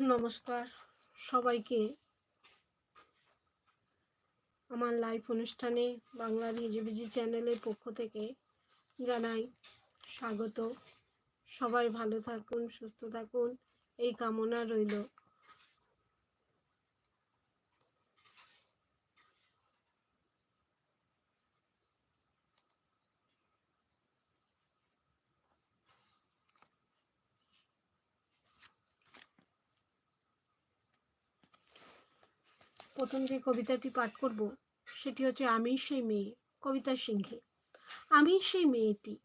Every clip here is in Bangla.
নমস্কার সবাইকে। আমার লাইভ অনুষ্ঠানে বাংলা হিজিবিজি চ্যানেলের পক্ষ থেকে জানাই স্বাগত। সবাই ভালো থাকুন, সুস্থ থাকুন, এই কামনা রইল। প্রথম যে কবিতাটি পাঠ করব, সেটি হচ্ছে আমি সেই মেয়ে, কবিতা সিংহে। আমি সেই মেয়েটি।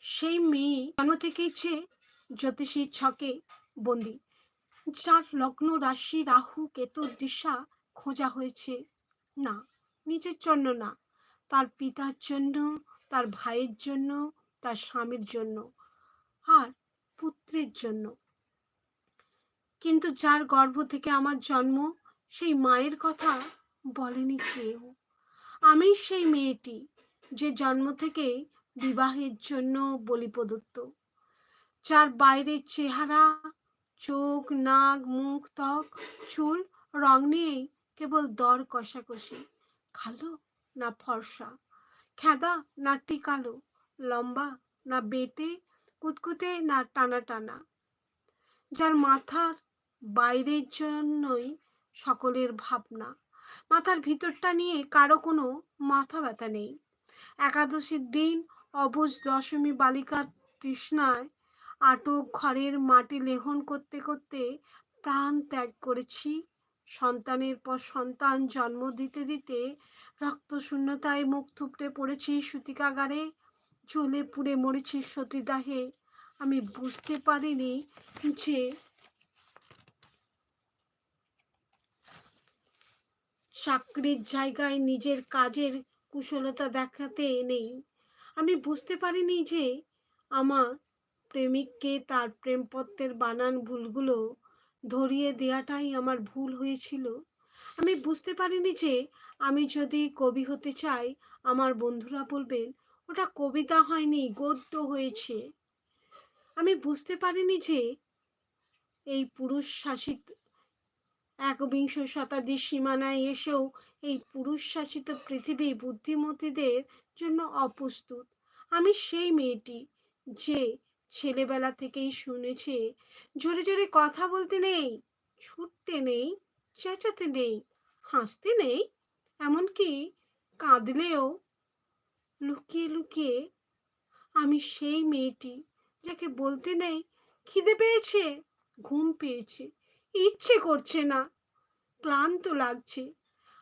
সেই মেয়ে জন্ম থেকেই ইচ্ছে জ্যোতিষী ছকে বন্দি। যার লগ্ন রাশি রাহু, কেতু, দিশা খোঁজা হয়েছে। না, নিজের জন্য না। তার পিতার জন্য, তার ভাইয়ের জন্য, তার স্বামীর জন্য, আর পুত্রের জন্য। কিন্তু যার গর্ভ থেকে আমার জন্ম সেই মায়ের কথা বলেনি কেউ। আমি সেই মেয়েটি যে জন্ম থেকে বিবাহের জন্য বলি প্রদত্ত। যার বাইরের চেহারা, চোখ, নাক, মুখ, ত্বক, চুল, রং নিয়েই কেবল দর কষাকষি, কালো না ফর্সা খেদা না টিকালো, লম্বা না বেটে, কুতকুতে না টানা টানা। যার মাথার বাইরের জন্যই সকলের ভাবনা। মাথার ভিতরটা নিয়ে কারও কোনো মাথা ব্যথা নেই। একাদশীর দিন অবুজ দশমী বালিকার তৃষ্ণায় আটক ঘরের মাটি লেহন করতে করতে প্রাণ ত্যাগ করেছি। সন্তানের পর সন্তান জন্ম দিতে দিতে রক্ত শূন্যতায় মুখ থুপড়ে পড়েছি সুতিকাগারে। চলে পুড়ে মরেছি সতীদাহে। আমি বুঝতে পারিনি যে চাকরির জায়গায় নিজের কাজের কুশলতা দেখাতে নেই। আমি বুঝতে পারিনি যে আমার প্রেমিককে তার প্রেমপত্রের বানান ভুলগুলো ধরিয়ে দেওয়াটাই আমার ভুল হয়েছিল। আমি বুঝতে পারিনি যে আমি যদি কবি হতে চাই, আমার বন্ধুরা বলবেন, ওটা কবিতা হয়নি, গদ্য হয়েছে। আমি বুঝতে পারিনি যে এই পুরুষ শাসিত একবিংশ শতাব্দীর সীমানায় এসেও এই পুরুষ শাসিত পৃথিবী বুদ্ধিমতীদের জন্য অপ্রস্তুত। আমি সেই মেয়েটি যে ছেলেবেলা থেকেই শুনেছে, জোরে জোরে কথা বলতে নেই, ছুটতে নেই, চেঁচাতে নেই, হাসতে নেই, এমনকি কাঁদলেও লুকিয়ে লুকিয়ে আমি সেই মেয়েটি যাকে বলতে নেই, খিদে পেয়েছে, ঘুম পেয়েছে। ইচ্ছে করছে না। ক্লান্ত লাগছে।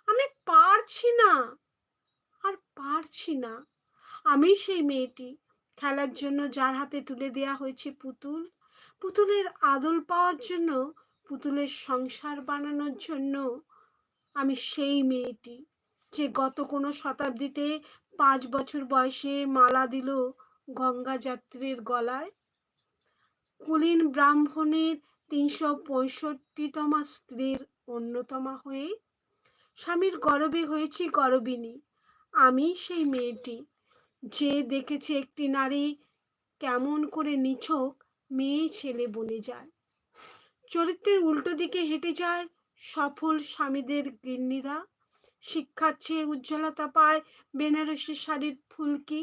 আমি পারছি না। আর পারছি না। আমি সেই মেয়েটি, খেলার জন্য যার হাতে তুলে দেয়া হয়েছে পুতুল। পুতুলের আদল পাওয়ার জন্য, পুতুলের সংসার বানানোর জন্য আমি সেই মেয়েটি, যে গত কোনো শতাব্দীতে পাঁচ বছর বয়সে মালা দিল গঙ্গা যাত্রীর গলায়। কুলীন ব্রাহ্মণের তিনশো পঁয়ষট্টিতমা স্ত্রীর অন্যতমা হয়ে স্বামীর গরবে হয়েছি গরবিনী। আমি সেই মেয়েটি। যে দেখেছে একটি নারী কেমন করে নিছক, মেয়ে ছেলে বনে যায়। চরিত্রের উল্টো দিকে হেঁটে যায় সফল স্বামীদের গিন্নিরা। শিক্ষার চেয়ে উজ্জ্বলতা পায় বেনারসি শাড়ির ফুলকি।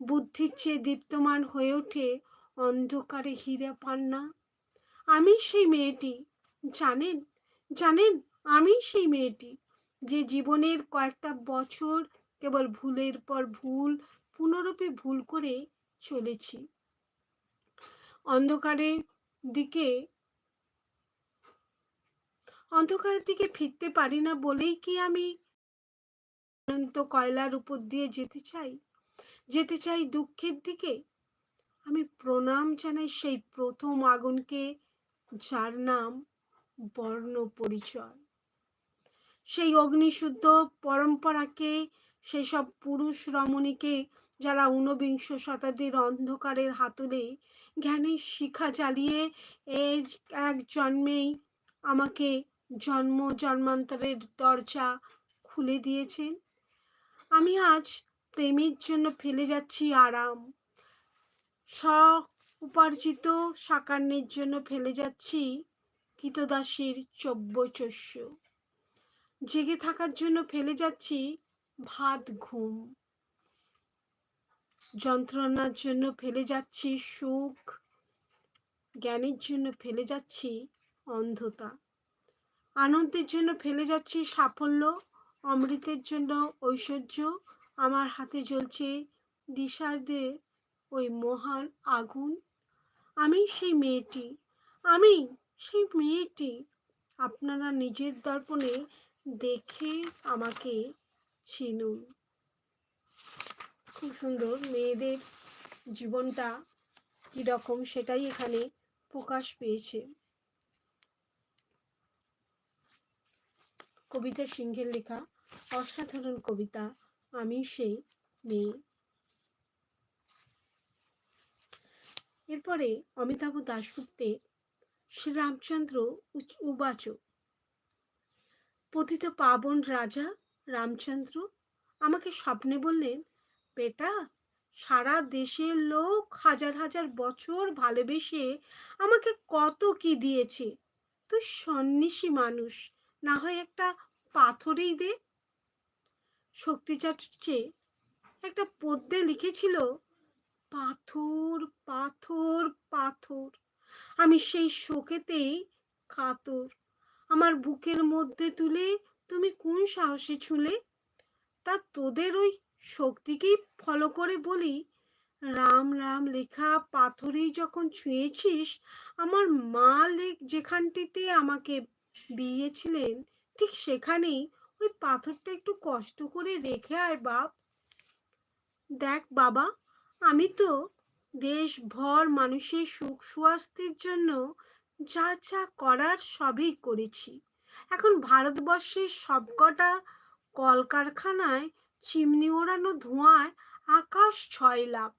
বুদ্ধির চেয়ে দীপ্তমান হয়ে ওঠে অন্ধকারে হিরে পান্না আমি সেই মেয়েটি। জানেন জানেন, আমি সেই মেয়েটি। যে জীবনের কয়েকটা বছর কেবল ভুলের পর ভুল, পুনরূপে ভুল করে চলেছি। অন্ধকারের দিকে অন্ধকারের দিকে ফিরতে পারি না বলেই কি আমি অনন্ত কয়লার উপর দিয়ে যেতে চাই? যেতে চাই দুঃখের দিকে? আমি প্রণাম জানাই সেই প্রথম আগুনকে যার নাম বর্ণ পরিচয়। সেই অগ্নিশুদ্ধ পরম্পরাকে, সেসব পুরুষ রমণীকে যারা ঊনবিংশ শতাব্দীর অন্ধকারের হাতুলে জ্ঞানের শিখা জ্বালিয়ে এর এক জন্মেই আমাকে জন্ম জন্মান্তরের দরজা খুলে দিয়েছেন। আমি আজ প্রেমের জন্য ফেলে যাচ্ছি আরাম। স্ব উপার্জিত সাকান্যের জন্য ফেলে যাচ্ছি কৃতদাসীর চব্যচস্য জেগে থাকার জন্য ফেলে যাচ্ছি ভাত, ঘুম। যন্ত্রণার জন্য ফেলে যাচ্ছি সুখ। জ্ঞানের জন্য ফেলে যাচ্ছি অন্ধতা। আনন্দের জন্য ফেলে যাচ্ছি সাফল্য। অমৃতের জন্য ঐশ্বর্য। আমার হাতে জ্বলছে দিশারদে ওই মহান আগুন। আমি সেই মেয়েটি, আমি সেই মেয়েটি। আপনারা নিজের দর্পণে দেখে আমাকে চিনুন। খুব সুন্দর মেয়েদের জীবনটা কীরকম সেটাই এখানে প্রকাশ পেয়েছে। কবিতা সিংহের লেখা, অসাধারণ কবিতা, আমি সেই মেয়ে। এরপরে অমিতাভ দাশগুপ্তের শ্রীরামচন্দ্র উবাচ। পতিত পাবন রাজা রামচন্দ্র আমাকে স্বপ্নে বললেন, বেটা, সারা দেশের লোক হাজার হাজার বছর ভালোবেসে আমাকে কত কি দিয়েছে। তুই সন্ন্যাসী মানুষ, না হয় একটা পাথরেই দে। শক্তিচার্যে একটা পদ্যে লিখেছিল পাথর পাথর পাথর। আমি সেই শোকেতেই কাতর। আমার বুকের মধ্যে তুলে তুমি কোন সাহসে ছুলে? তা তোদের ওই শক্তিকেই ফলো করে বলি। রাম রাম লেখা পাথরেই যখন ছুঁয়েছিস, আমার মা লেখ যেখানটিতে আমাকে বিয়েছিলেন ঠিক সেখানেই ওই পাথরটা একটু কষ্ট করে রেখে আয় বাপ। দেখ বাবা আমি তো দেশভর মানুষের সুখ স্বাস্থ্যের জন্য যা যা করার সবই করেছি। এখন ভারতবর্ষের সবকটা কলকারখানায় চিমনি ওড়ানো ধোঁয়ায় আকাশ ছয় লাভ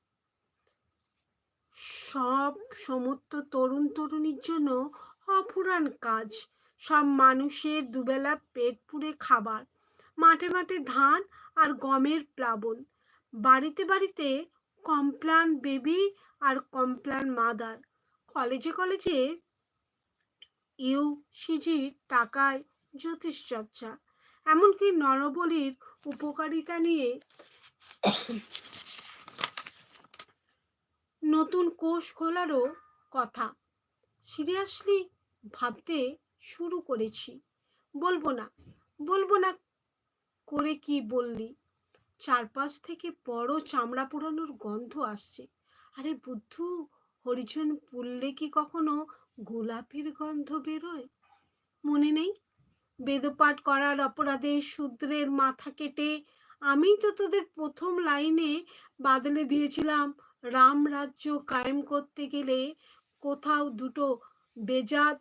সব সমস্ত তরুণ তরুণীর জন্য অফুরান কাজ। সব মানুষের দুবেলা পেট পুড়ে খাবার। মাঠে মাঠে ধান আর গমের প্লাবন। বাড়িতে বাড়িতে কমপ্লান বেবি আর কমপ্লান মাদার। কলেজে কলেজে ইউসিজির টাকায় জ্যোতিষ চর্চা। এমনকি নরবলির উপকারিতা নিয়ে নতুন কোষ খোলারও কথা। সিরিয়াসলি ভাবতে শুরু করেছি। বলব না বলব না করে কি বললি? চারপাশ থেকে বড় চামড়া পোড়ানোর গন্ধ আসছে। আরে বুদ্ধু, হরিজন পুললে কি কখনো গোলাপের গন্ধ বেরোয়? মনে নেই? বেদপাঠ করার অপরাধে শূদ্রের মাথা কেটে আমি তো তোদের প্রথম লাইনে বাদলে দিয়েছিলাম। রাম রাজ্য কায়েম করতে গেলে কোথাও দুটো বেজাত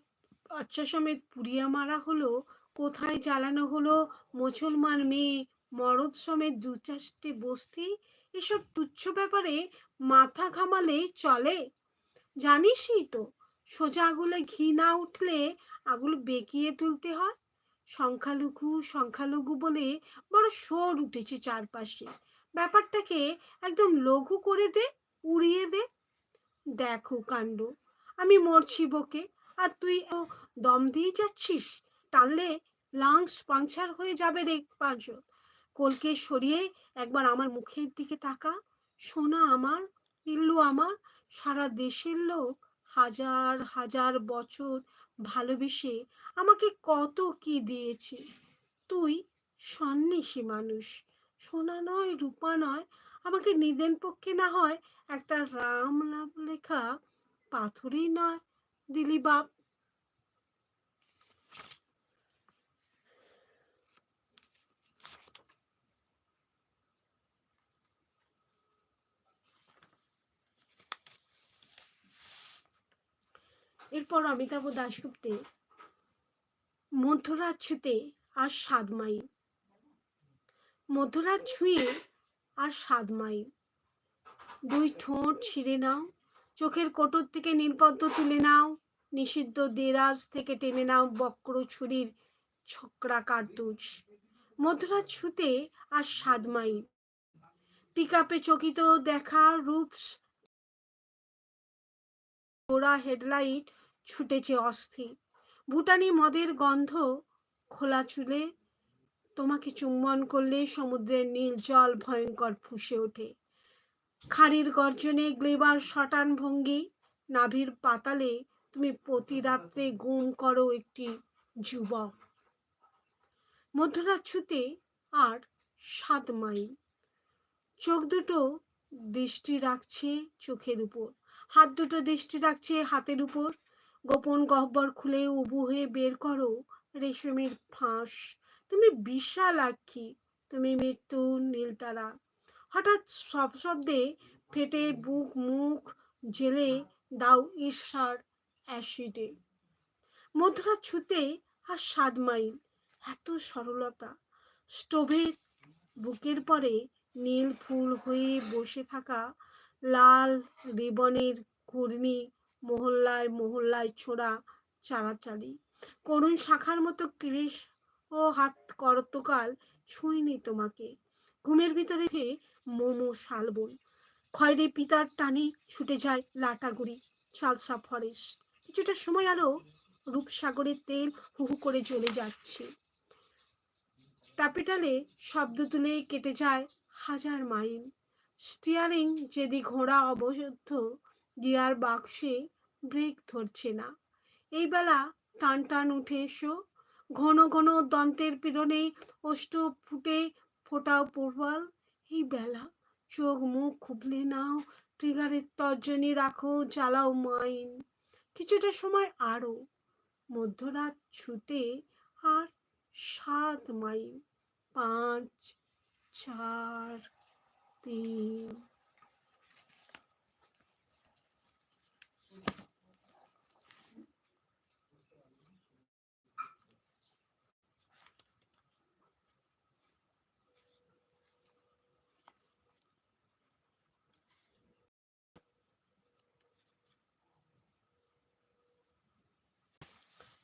বাচ্চা সমেত পুড়িয়া মারা হলো, কোথায় জ্বালানো হলো মুসলমান মেয়ে মরদ সমেত দু চারটে বস্তি এসব তুচ্ছ ব্যাপারে মাথা ঘামালে চলে। জানিসই তো, সোজা আগুলে ঘি না উঠলে আগুল বেঁকিয়ে তুলতে হয়। সংখ্যালঘু সংখ্যালঘু বলে বড় শোর উঠেছে চারপাশে। ব্যাপারটাকে একদম লঘু করে দে, উড়িয়ে দে। দেখো কাণ্ড, আমি মরছি বকে, আর তুই দম দিয়ে যাচ্ছিস, টানলে লাংস পাংচার হয়ে যাবে রে পাঁচ কলকে সরিয়ে একবার আমার মুখের দিকে তাকা। সোনা আমার, ইল্লু আমার, সারা দেশের লোক হাজার হাজার বছর ভালোবেসে আমাকে কত কি দিয়েছে। তুই সন্ন্যাসী মানুষ, সোনা নয়, রূপা নয়, আমাকে নিদেন পক্ষে না হয়, একটা রাম লেখা পাথরই নয়, দিলি বাপ এরপর অমিতাভ দাশগুপ্তে মধ্যরাত ছুতে আর সাত মাইল। মধ্যরাত ছুঁয়ে আর সাত মাইল। দুই ঠোঁট ছিঁড়ে নাও, চোখের কোটর থেকে নির্বদ্ধ তুলে নাও, নিষিদ্ধ দেরাজ থেকে টেনে নাও বক্র ছুরির ছকরা কার্তুজ। মধ্যরাত ছুতে আর সাত মাইল। পিক আপে চকিত দেখা রূপ ওরা হেডলাইট ছুটেছে অস্থির। ভুটানি মদের গন্ধ খোলা চুলে তোমাকে চুম্বন করলে সমুদ্রের নীল জল ভয়ঙ্কর ফুসে ওঠে। খাড়ির গর্জনে গ্লেবার শটান ভঙ্গি, নাভির পাতালে তুমি প্রতি রাত্রে গুম করো একটি যুবক। মধ্যরাত ছুতে আর সাত মাইল। চোখ দুটো দৃষ্টি রাখছে চোখের উপর, হাত দুটো দৃষ্টি রাখছে হাতের উপর। গোপন গহ্বর খুলে উবু হয়ে বের করো রেশমের ফাঁস। তুমি বিশাল আক্ষী তুমি মৃত্যু নীলতারা। হঠাৎ সব শব্দে ফেটে বুক মুখ জেলে দাও ঈর্ষার অ্যাসিডে। মধ্যরাত ছুতে আর সাত মাইল, এত সরলতা। স্টোভের বুকের পরে নীল ফুল হয়ে বসে থাকা লাল রিবনের ঘূর্ণি মহল্লায় মহল্লায় ছোড়া চারাচালি করুণ শাখার মতো কৃষ ও হাত করতকাল ছুঁইনি তোমাকে। ঘুমের ভিতরে মোমো শালবন খয়রে পিতার টানে ছুটে যায় লাটাগুড়ি চালসা ফরেস্ট। কিছুটা সময় আরও রূপসাগরের তেল হুহু করে চলে যাচ্ছে। ক্যাপিটালে শব্দ তুলে কেটে যায় হাজার মাইল। স্টিয়ারিং যেদি ঘোড়া অবশুদ্ধ গিয়ার বাক্সে ব্রেক ধরছে না। এই বেলা টান টান উঠে এসো। ঘন ঘন দন্তের পীড়নে অষ্ট ফুটে ফোটাও প্রবাল। এই বেলা চোখ মুখ খুবলে নাও ট্রিগারের তর্জনী রাখো, জ্বালাও মাইন কিছুটা সময় আরও, মধ্যরাত ছুতে আর সাত মাইল পাঁচ, চার, তিন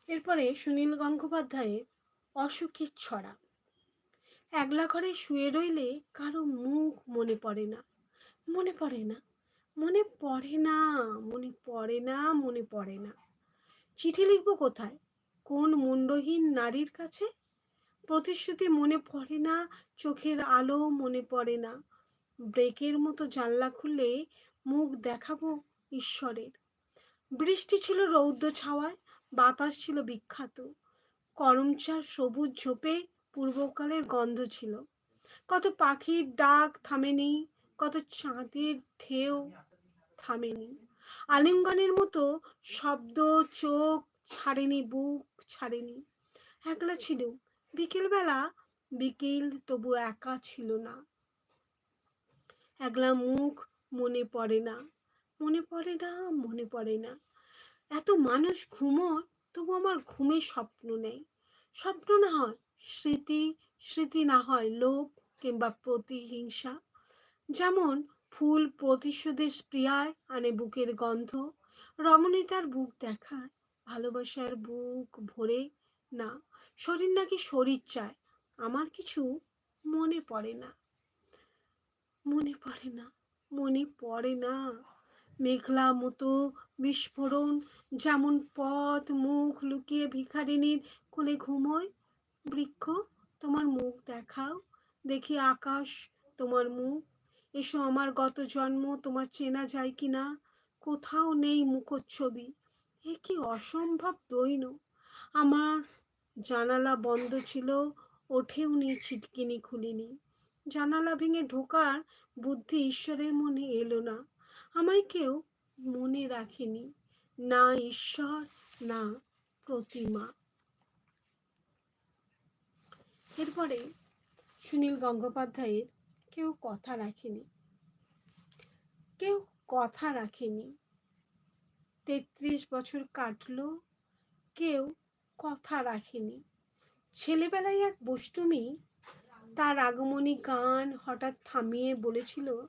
এরপরে সুনীল গঙ্গোপাধ্যায়ের অসুখের ছড়া। একলা ঘরে শুয়ে রইলে কারও মুখ মনে পড়ে না, মনে পড়ে না, মনে পড়ে না, মনে পড়ে না, মনে পড়ে না। চিঠি লিখব কোথায়? কোন মুন্ডহীন নারীর কাছে? প্রতিশ্রুতি মনে পড়ে না, চোখের আলো মনে পড়ে না। ব্রেকের মতো জানলা খুলে মুখ দেখাবো ঈশ্বরের। বৃষ্টি ছিল রৌদ্র ছাওয়ায় বাতাস ছিল বিখ্যাত। করমচার সবুজ ঝোপে পূর্বকালের গন্ধ ছিল। কত পাখির ডাক থামেনি, কত চাঁদের ঢেউ থামেনি। আলিঙ্গনের মতো শব্দ চোখ ছাড়েনি, বুক ছাড়েনি। একলা ছিল বিকেলবেলা, বিকেল তবু একা ছিল না। একলা মুখ মনে পড়ে না, মনে পড়ে না, মনে পড়ে না। এত মানুষ ঘুমোয় তবু আমার ঘুমে স্বপ্ন নেই। স্বপ্ন না হয় স্মৃতি স্মৃতি না হয় লোভ কিংবা প্রতিহিংসা। যেমন ফুল প্রতিশোধের প্রিয়ায় আনে বুকের গন্ধ রমণী তার বুক দেখায়, ভালোবাসার বুক ভরে না, শরীর নাকি শরীর চায়, আমার কিছু মনে পড়ে না। মনে পড়ে না, মনে পড়ে না। মেঘলা মতো বিস্ফোরণ, যেমন পথ, মুখ লুকিয়ে ভিখারিনীর কোলে ঘুমোয়। বৃক্ষ, তোমার মুখ দেখাও। দেখি আকাশ, তোমার মুখ। এসো আমার গত জন্ম, তোমার চেনা যায় কি না? কোথাও নেই মুখচ্ছবি। এ কি অসম্ভব দৈন। আমার জানালা বন্ধ ছিল, ওঠেও নি ছিটকিনি খুলিনি। জানালা ভেঙে ঢোকার বুদ্ধি ঈশ্বরের মনে এলো না। আমায় কেউ মনে রাখেনি। না ঈশ্বর, না প্রতিমা। এরপরে সুনীল গঙ্গোপাধ্যায়ের কেউ কথা রাখেনি। কেউ কথা রাখেনি। তেত্রিশ বছর কাটলো, কেউ কথা রাখেনি। ছেলেবেলায় এক বষ্টমী তার আগমনী গান হঠাৎ থামিয়ে বলেছিল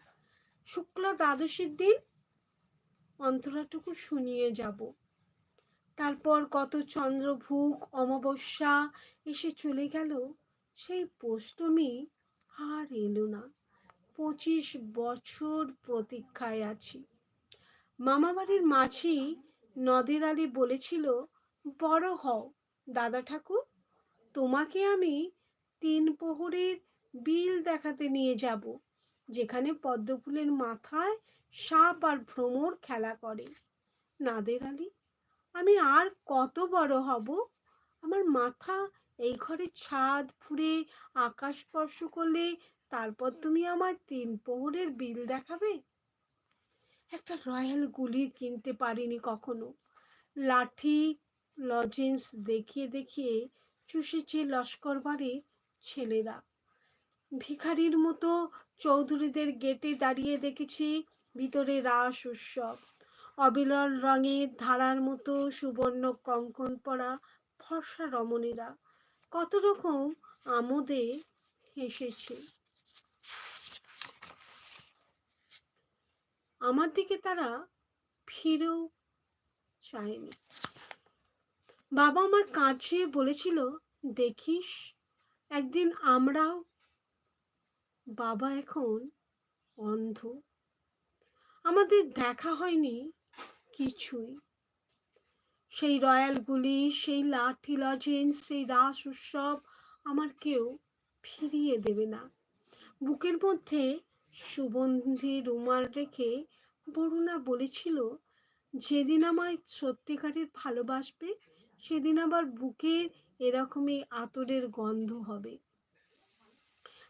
শুক্লা দ্বাদশীর দিন অন্তরাটুকু শুনিয়ে যাব। তারপর কত চন্দ্রভুক অমাবস্যা এসে চলে গেল, সেই পষ্টমী আর এলো না। পঁচিশ বছর প্রতীক্ষায় আছি। মামাবাড়ির মাঝি নদের আলী বলেছিল, বড় হও, দাদা ঠাকুর, তোমাকে আমি তিন প্রহরের বিল দেখাতে নিয়ে যাব। যেখানে পদ্মফুলের মাথায় সাপ আর ভ্রমর খেলা করে। নাদের আলী, আমি আর কত বড় হব? আমার মাথা এই ঘরে ছাদ ফুরে আকাশ স্পর্শ করলে তারপর তুমি আমার তিন প্রহরের বিল দেখাবে? একটা রয়্যাল গুলি কিনতে পারিনি কখনো। লাঠি, লজেন্স দেখিয়ে দেখিয়ে চুষেছে লস্কর বাড়ির ছেলেরা। ভিখারির মতো চৌধুরীদের গেটে দাঁড়িয়ে দেখেছি ভিতরে রাস উৎসব। অবিলর রঙের ধারার মতো সুবর্ণ কঙ্কন পরা ফর্সা রমণীরা। কত রকম আমোদে হেসেছে আমার দিকে তারা ফিরেও চায়নি। বাবা আমার কাছে বলেছিল, দেখিস, একদিন আমরাও বাবা এখন অন্ধ। আমাদের দেখা হয়নি কিছুই। সেই রয়্যালগুলি সেই লাঠি লজেন্স, সেই রাস উৎসব আমার কেউ ফিরিয়ে দেবে না। বুকের মধ্যে সুগন্ধি রুমাল রেখে বরুণা বলেছিল, যেদিন আমায় সত্যিকারের ভালোবাসবে, সেদিন আবার বুকের এরকমই আতরের গন্ধ হবে।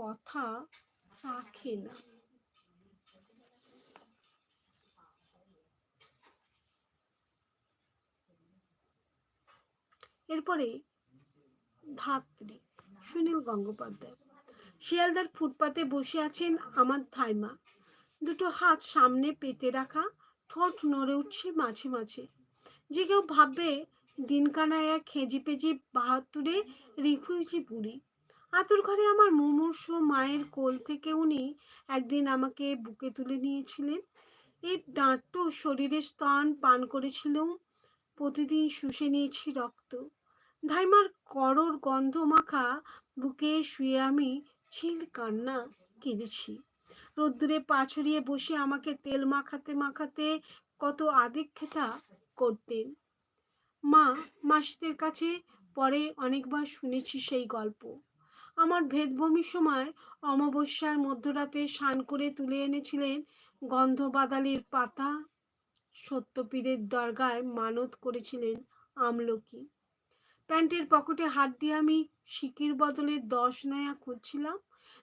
কথা রাখে না। এরপরে ধাত্রী সুনীল গঙ্গোপাধ্যায়। শিয়ালদার ফুটপাতে বসে আছেন আমার থাইমা দুটো হাত সামনে পেতে রাখা ঠোঁট নড়ে উঠছে মাঝে মাঝে। যে কেউ ভাববে দিনকানায় এক খেজি পেজি বাহাত্তরে রিফিউজি বুড়ি। আতুর ঘরে আমার মুমূর্ষ মায়ের কোল থেকে উনি একদিন আমাকে বুকে তুলে নিয়েছিলেন। এই ডাঁটো শরীরে স্তন পান করেছিলাম। প্রতিদিন শুষে নিয়েছি রক্ত। ধাইমার করর গন্ধ মাখা বুকে শুয়ে আমি ছিল কান্না কেঁদেছি। রোদ্দুরে পা ছড়িয়ে বসে আমাকে তেল মাখাতে মাখাতে কত আদিক্ষেতা করতেন। মা, মাসিদের কাছে পরে অনেকবার শুনেছি সেই গল্প। আমার ভেদভূমির সময় অমাবস্যার মধ্যরাতে স্নান করে তুলে এনেছিলেন গন্ধবাদালির পাতা। সত্যপীরের দরগায় মানত করেছিলেন আমলকি। প্যান্টের পকেটে হাত দিয়ে আমি সিকির বদলে দশ নয়া খুঁজছিলাম।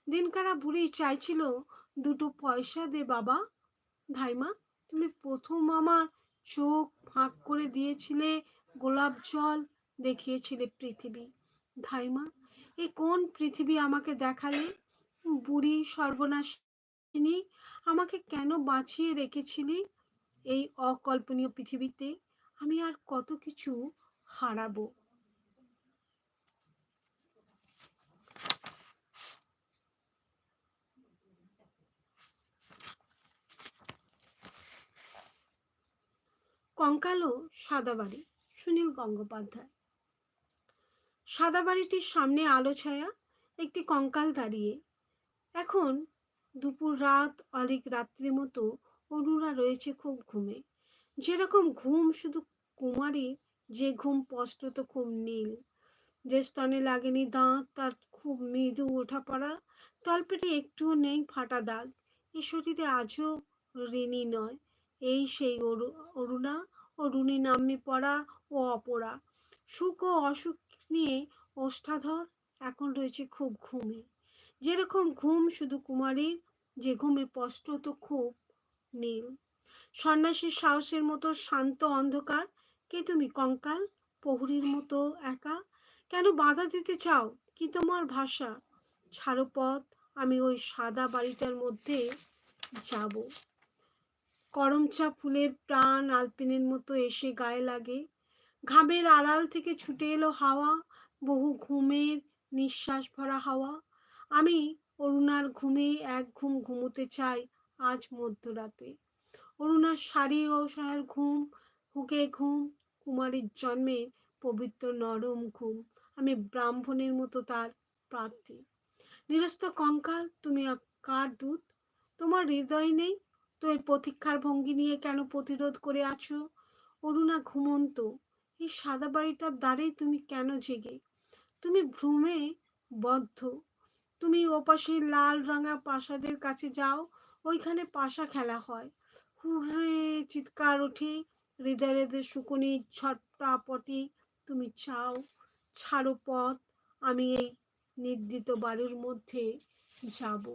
দিনকারা বুড়ি চাইছিল, দুটো পয়সা দে বাবা। ধাইমা, তুমি প্রথম আমার চোখ ফাঁক করে দিয়েছিলে গোলাপ জল দেখিয়েছিলে পৃথিবী। ধাইমা এ কোন পৃথিবী আমাকে দেখালে? বুড়ি সর্বনাশিনী, আমাকে কেন বাঁচিয়ে রেখেছিলি এই অকল্পনীয় পৃথিবীতে? আমি আর কত কিছু হারাবো। কঙ্কালো সাদা বাড়ি সুনীল গঙ্গোপাধ্যায়। সাদা বাড়িটির সামনে আলো ছায়া, একটি কঙ্কাল দাঁড়িয়ে। এখন দুপুর রাত অলিক রাত্রির মতো অনুরা রয়েছে খুব ঘুমে। যেরকম ঘুম শুধু কুমারী, যে ঘুম স্পষ্টত খুব নীল। যে স্তনে লাগেনি দাঁত, তার খুব মৃদু ওঠা পড়া তলপেটে একটুও নেই ফাটা দাগ। এ শরীরে আজও ঋণী নয়। এই সেই অরুণা অরুণী নাম্নী পড়া ও অপরা। সুখ ও অসুখ নিয়ে ওষ্ঠাধর, এখন রয়েছে খুব ঘুমে। যেরকম ঘুম শুধু কুমারীর, যে ঘুমে তো খুব নীল সন্ন্যাসীর সাহসের মতো শান্ত অন্ধকার, কে তুমি কঙ্কাল? প্রহরীর মতো একা? কেন বাধা দিতে চাও কি তোমার ভাষা? ছাড়ো পথ, আমি ওই সাদা বাড়িটার মধ্যে যাব। করমচা ফুলের প্রাণ আলপিনের মতো এসে গায়ে লাগে। ঘামের আড়াল থেকে ছুটে এলো হাওয়া, বহু ঘুমের নিঃশ্বাস ভরা হাওয়া। আমি অরুণার ঘুমে এক ঘুম ঘুমোতে চাই আজ মধ্যরাতে। অরুণার শাড়ি অসহায়ের ঘুম, হুকে ঘুম, কুমারীর জন্মে পবিত্র নরম ঘুম। আমি ব্রাহ্মণের মতো তার প্রার্থী। নিরস্ত কঙ্কাল, তুমি কার দূত? তোমার হৃদয় নেই? তো এই প্রতীক্ষার ভঙ্গি নিয়ে কেন প্রতিরোধ করে আছো? অরুণা ঘুমন্ত এই সাদা বাড়িটার দ্বারেই তুমি কেন জেগে? তুমি ভ্রমে বদ্ধ। তুমি ওপাশে লাল রাঙা প্রাসাদের কাছে যাও, ওইখানে পাশা খেলা হয়। হুররে চিৎকার ওঠে, হৃদয় হৃদয় শুকুনি ছটপটি তুমি চাও, ছাড়ো পথ, আমি এই নির্দিত বাড়ির মধ্যে যাব।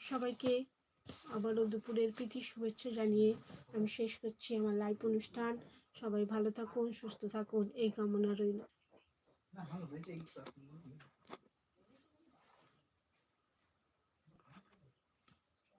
সবাইকে আবারও দুপুরের প্রীতি শুভেচ্ছা জানিয়ে আমি শেষ করছি আমার লাইভ অনুষ্ঠান। সবাই ভালো থাকুন, সুস্থ থাকুন, এই কামনা রইল।